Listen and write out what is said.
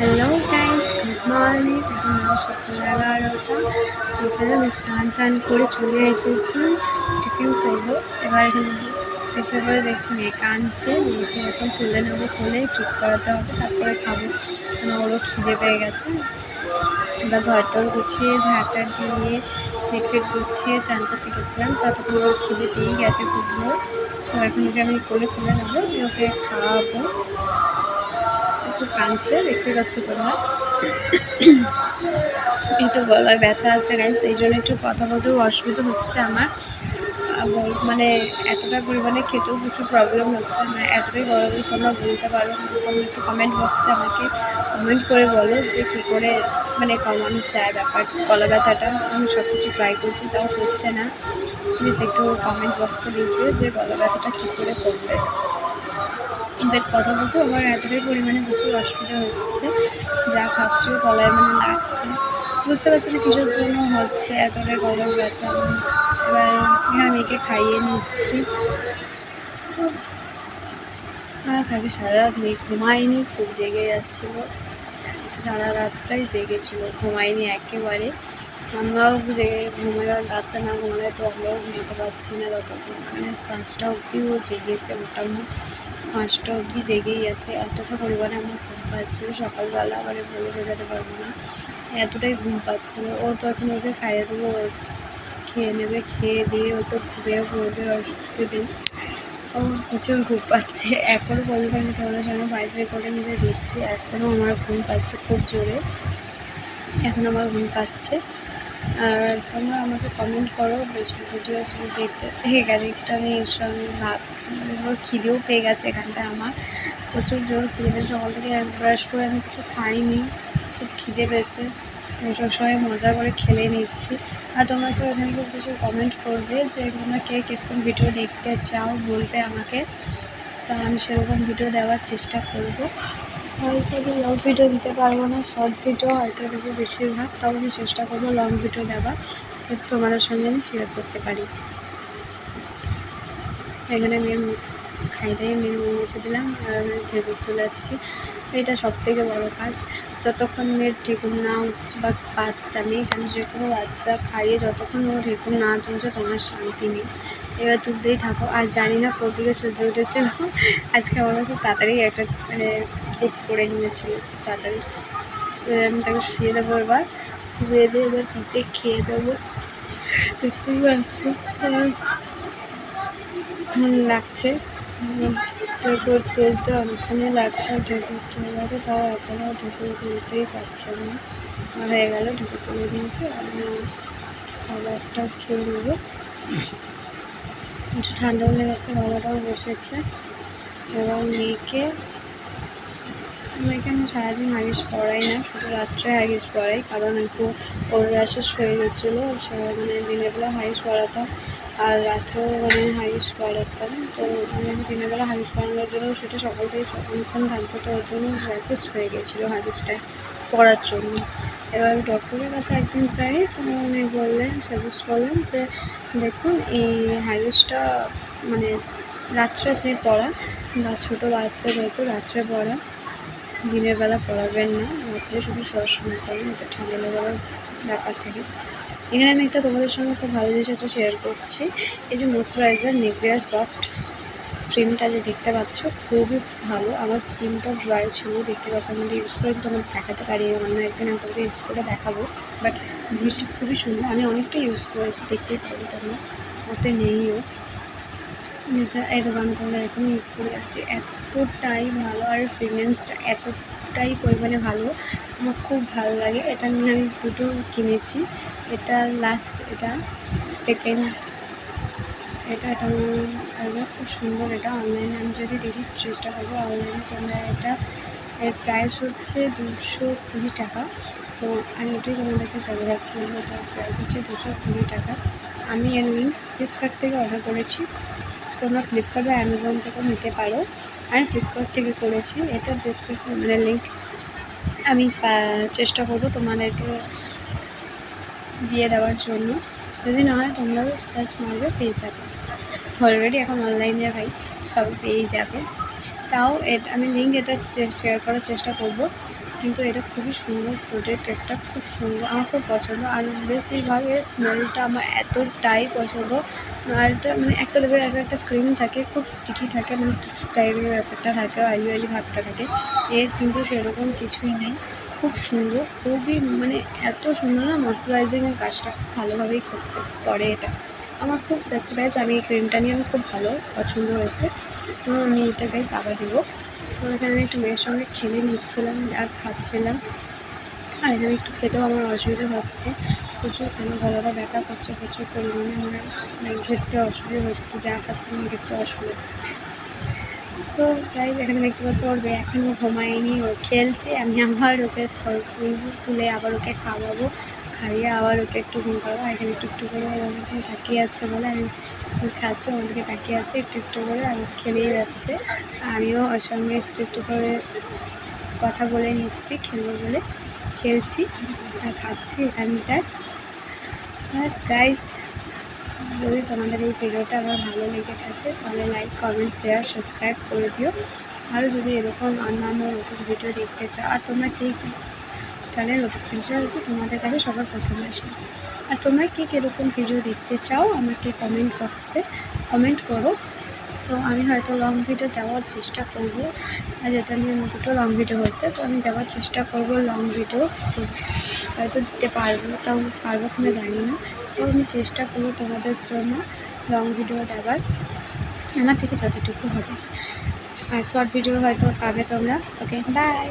Hello guys good morning এখন সকাল এগারোটা। এখানে আমি স্নান টান করে চলে এসেছি। টিফিন করব। এবার এখানে এসে পরে দেখছি মেয়ে কাঁদছে। মেয়েকে এখন তুলে নেব কোলে। চুপ করাতে হবে, তারপরে খাব। কারণ ওরও খিদে পেয়ে গেছে। এবার ঘরটর গুছিয়ে ঝাঁটা দিয়ে ফিট গুছিয়ে চান করতে গেছিলাম। ততক্ষণ ওর খিদে পেয়েই গেছে খুব জোর। তো এখন ওকে আমি কোলে তুলে নেব, দিয়ে ওকে খাওয়াবো। একটু কাঁদছে, দেখতে পাচ্ছ তোমরা। একটু গলায় ব্যথা আছে গাইস এই জন্য একটু কথা বলতেও অসুবিধা হচ্ছে আমার। মানে এতটা পরিমাণে খেতেও প্রচুর প্রবলেম হচ্ছে মানে এতটাই গরম তোমরা বলতে পারো তোমরা একটু কমেন্ট বক্সে আমাকে কমেন্ট করে বলো যে কী করে মানে কমানো যায় ব্যাপার, গলা ব্যথাটা, আমি সব কিছু ট্রাই করছি, তাও হচ্ছে না। প্লিজ একটু কমেন্ট বক্সে লিখবে যে গলা ব্যথাটা কী করে করবে। ইনফ্যাক্ট কথা বলতে আমার এতটাই পরিমাণে প্রচুর অসুবিধা হচ্ছে, যা খাচ্ছি, গলায় মানে লাগছে। বুঝতে পারছি না কিসের জন্য হচ্ছে, এতটাই গলার ব্যথা এবার এখানে মেয়েকে খাইয়ে নিচ্ছি। কাকে সারা রাত মেয়ে ঘুমায়নি, খুব জেগে যাচ্ছিল। সারা রাতটাই জেগেছিলো, ঘুমায়নি একেবারে। আমরাও জেগে ঘুমাবার বাচ্চা না ঘুমালে তো আমরাও ঘুমোতে পারছি না ততক্ষণ। মানে পাঁচটা অবধিও জেগেছে মোটামুটি। পাঁচটা অবধি জেগেই আছে। এতটা পরিমাণে আমার ঘুম পাচ্ছিল সকালবেলা মানে বলে বোঝাতে পারব না। এতটাই ঘুম পাচ্ছিল ও তো এখন ওকে খাইয়ে দেবো। খেয়ে নেবে, খেয়ে দিয়ে ও তো ঘুমিয়ে পড়বে অসুবিধে ও প্রচুর ঘুম পাচ্ছে। এখনও পর্যন্ত আমি তোমাদের সঙ্গে ভয়েস রেকর্ডিং দিয়ে দিচ্ছি। এখনও আমার ঘুম পাচ্ছে খুব জোরে। এখন আমার ঘুম পাচ্ছে। আর তোমরা আমাকে কমেন্ট করো বেশ ভিডিও দেখতে। এখানে আমি এর সঙ্গে ভাবছি জোর খিদেও পেয়ে গেছে এখানটায় আমার। প্রচুর জোর খিদে পেয়েছে, সকাল থেকে ব্রাশ করে আমি কিছু খাইনি, খুব খিদে পেয়েছে। সবসময় মজা করে খেলে নিচ্ছি। আর তোমরা কেউ এখানে খুব কিছু কমেন্ট করবে যে তোমরা কে কীরকম ভিডিও দেখতে চাও, বলবে আমাকে। তা আমি সেরকম ভিডিও দেওয়ার চেষ্টা করব। হয়তো আমি লং ভিডিও দিতে পারব না শর্ট ভিডিও হয়তো দেবো বেশিরভাগ, তাও আমি চেষ্টা করব লং ভিডিও দেওয়ার। যাতে তোমাদের সঙ্গে আমি শেয়ার করতে পারি। এখানে আমি খাই মেয়ের মুখ মুছে দিলাম, আর ঠেকুর তুলাচ্ছি। এটা সব থেকে বড়ো কাজ। যতক্ষণ মেয়ের ঠেকুর না উঠছে বা বাচ্চা, মেয়ে কেন যে কোনো বাচ্চা খাইয়ে যতক্ষণ ও ঠেকুর না তুলছে, তোমার শান্তি নেই। এবার তুলতেই থাকো। আর জানি না কোথেকে সূর্য উঠেছিল আজকে আমরা খুব তাড়াতাড়ি একটা মানে বুক করে নিয়েছিল, তাড়াতাড়ি। আমি তাকে শুয়ে দেবো এবার। শুয়ে দিয়ে এবার নিচে খেয়ে দেবো। পাচ্ছি? লাগছে। ঠেকুর তুলতে অনেকক্ষণই লাগছে। ঠেকুর তুলতে তাও এখনও ঠেকুর তুলতেই পারছে না। হয়ে গেল, ঠেকুর তুলে দিয়েছে। আমি খাবারটা খেয়ে নেব। একটু ঠান্ডা ঠান্ডাও লেগেছে বাবাটাও বসেছে। এবং মেয়েকে মেয়েকে আমি সারাদিন হাগিস পড়াই না, শুধু রাত্রে হাগিস পড়াই, কারণ একটু ওর র্যাশেস হয়ে গেছিল মানে দিনের বেলা হাগিস পড়াতাম আর রাত্রেও মানে হাগিস পড়াতাম। তো আমি দিনের বেলা হাগিস পড়ানোর জন্য সেটা সকাল থেকে অনেকক্ষণ থাকতো, তো ওর জন্য র্যাশেস হয়ে গেছিল হাগিসটায় পড়ার জন্য। এবার আমি ডক্টরের কাছে একদিন চাই তো উনি বললেন সাজেস্ট করলেন যে, দেখুন, এই হাগিসটা মানে রাত্রে আপনি পড়া বা ছোটো বাচ্চা যেহেতু রাত্রে পড়া দিনের বেলা পড়াবেন না, রাত্রে শুধু সবসময় পড়েন এতে ঠান্ডা লাগার ব্যাপার থাকে। এখানে আমি একটা তোমাদের সঙ্গে খুব ভালো জিনিস একটা শেয়ার করছি। এই যে ময়শ্চারাইজার নেভিয়ার সফট ক্রিমটা যে দেখতে পাচ্ছ, খুবই ভালো। আমার স্কিনটা ড্রাই ছিল, দেখতে পাচ্ছ, আমি ইউজ করেছি তোমার দেখাতে পারি অন্য একদিন আমি তোমাকে ইউজ করে দেখাবো। বাট জিনিসটা খুবই সুন্দর, আমি অনেকটা ইউজ করেছি, দেখতেই পারো তোমরা। ওতে নেইও। এটা, এই দোকান তোমরা এখন ইউজ করে যাচ্ছি এতটাই ভালো আর ফ্রিগনেন্সটা এতটাই পরিমাণে ভালো, আমার খুব ভালো লাগে। এটা নিয়ে আমি দুটো কিনেছি। এটা লাস্ট এটা সেকেন্ড এটা এটা আমার খুব সুন্দর। এটা অনলাইনে আমি যদি দেখি চেষ্টা করব অনলাইনে তোমরা এটা, এর প্রাইস হচ্ছে দুশো কুড়ি টাকা। তো আমি ওটাই তোমাদেরকে জানিয়ে যাচ্ছিলাম এটার প্রাইস হচ্ছে দুশো কুড়ি টাকা। আমি এর ফ্লিপকার্ট থেকে অর্ডার করেছি। তোমরা ফ্লিপকার্ট বা অ্যামাজন থেকেও নিতে পারো। আমি ফ্লিপকার্ট থেকে করেছি। এটা ডিসক্রিপশন মানে লিঙ্ক আমি চেষ্টা করব তোমাদেরকে দিয়ে দেওয়ার জন্য। যদি না হয় তোমরাও সার্চ মারবে, পেয়ে যাবে। অলরেডি এখন অনলাইনে ভাই, সব পেয়েই যাবে। তাও এটা, আমি লিঙ্ক এটা শেয়ার করার চেষ্টা করব। কিন্তু এটা খুবই সুন্দর প্রোডাক্ট একটা খুব সুন্দর, আমার খুব পছন্দ। আর বেশিরভাগ এর স্মেলটা আমার এতটাই পছন্দ। আর এটা মানে একটা দেবে এক একটা ক্রিম থাকে, খুব স্টিকি থাকে মানে টাইপের ব্যাপারটা থাকে অয়েলি অয়েলি ভাবটা থাকে। এর কিন্তু সেরকম কিছুই নেই। খুব সুন্দর, খুবই মানে এত সুন্দর না ময়শ্চারাইজিংয়ের কাজটা খুব ভালোভাবেই করতে, করে এটা। আমার খুব স্যাটিসফাইড আমি এই ক্রিমটা নিয়ে আমি খুব ভালো পছন্দ হয়েছে। আমি এটা গাইজ আবার দেবো তো এখানে আমি একটু মেয়ের সঙ্গে খেলে নিচ্ছিলাম আর খাচ্ছিলাম। আর এখানে একটু খেতেও আমার অসুবিধা হচ্ছে। প্রচুর কেন গলাটা ব্যথা করছে, প্রচুর পরিমাণে আমার মানে ঘেরতে অসুবিধা হচ্ছে, যা খাচ্ছে আমার ঘেরতে অসুবিধা হচ্ছে। তো তাই এখানে দেখতে পাচ্ছি ওর এখনও ঘুমায়নি, ও খেলছে, আমি আবার ওকে ফল তুলব, তুলে আবার ওকে খাওয়াবো। খাইয়ে আবার ওকে একটু ঘুম পাবো এখানে একটু একটু করে ও আমার দিকে তাকিয়ে আছে বলে আমি খাচ্ছি, ওর দিকে তাকিয়ে আছে, একটু একটু করে ও খেলেই যাচ্ছে। আমিও ওর সঙ্গে একটু একটু করে কথা বলে নিচ্ছি, খেলব বলে। খেলছি আর খাচ্ছি এখানটায়। ব্যাস গাইস যদি তোমাদের এই ভিডিওটা আমার ভালো লেগে থাকে, তাহলে লাইক কমেন্ট শেয়ার সাবস্ক্রাইব করে দিও। আরও যদি এরকম অন্যান্য নতুন ভিডিও দেখতে চাও, আর তোমরা কে কী তাহলে নোটিফিকেশন যাতে তোমাদের কাছে সবার প্রথমে আসে। আর তোমরা কে কীরকম ভিডিও দেখতে চাও, আমাকে কমেন্ট বক্সে কমেন্ট করো। তো আমি হয়তো লং ভিডিও দেওয়ার চেষ্টা করব, আর যেটা নিয়ে আমার দুটো লং ভিডিও হচ্ছে তো আমি দেওয়ার চেষ্টা করব লং ভিডিও হয়তো দিতে পারব, তাও পারব কিনা জানি না। তো আমি চেষ্টা করব তোমাদের জন্য লং ভিডিও দেওয়ার। আমার থেকে যতটুকু হবে। আর শর্ট ভিডিও হয়তো পাবে তোমরা। Okay bye